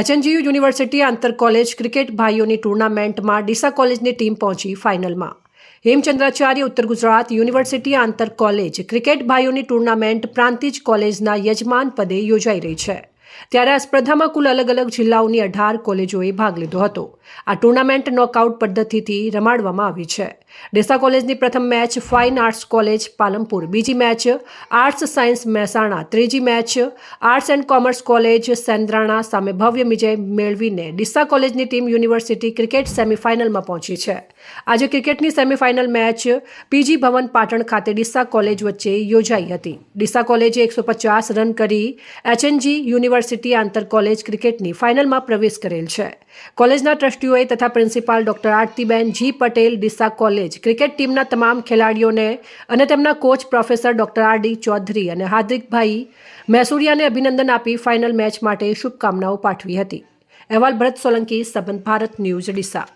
H N G U university આંતર college cricket ભાઈઓની ટુર્નામેન્ટમાં ડીસા કોલેજની ટીમ પહોંચી ફાઇનલમાં. હેમચંદ્રાચાર્ય ઉત્તર ગુજરાત યુનિવર્સિટી આંતર કોલેજ ક્રિકેટ ભાઈઓની ટુર્નામેન્ટ પ્રાંતિજ કોલેજના યજમાન પદે યોજાઈ રહી છે. ત્યારે આ સ્પર્ધામાં કુલ અલગ અલગ જિલ્લાઓની અઢાર કોલેજોએ ભાગ લીધો હતો. આ ટુર્નામેન્ટ નોકઆઉટ પદ્ધતિથી રમાડવામાં આવી છે. ડેસા કોલેજની પ્રથમ match fine arts college Palanpur, બીજી મેચ આર્ટ્સ સાયન્સ મહેસાણા, ત્રીજી match arts and commerce college Sendrana સામે ભવ્ય વિજય મેળવીને ડીસા કોલેજની ટીમ યુનિવર્સિટી ક્રિકેટ સેમીફાઇનલમાં પહોંચી છે. આજે ક્રિકેટની semifinal match PG Bhavan Patan ખાતે ડીસા કોલેજ વચ્ચે યોજાઈ હતી. ડીસા કોલેજે એકસો પચાસ રન કરી એચએનજી યુનિવર્સિટી આંતર કોલેજ ક્રિકેટની ફાઇનલમાં પ્રવેશ કરેલ છે. કોલેજના ટ્રસ્ટીઓએ તથા principal doctor Artiben G Patel, Deesa college cricket ટીમના તમામ ખેલાડીઓને અને તેમના coach professor doctor R D Chaudhary અને હાર્દિકભાઈ મૈસુરિયાને અભિનંદન આપી ફાઇનલ મેચ માટે શુભકામનાઓ પાઠવી હતી. અહેવાલ ભરત સોલંકી, સંબંધ ભારત ન્યૂઝ, ડીસા.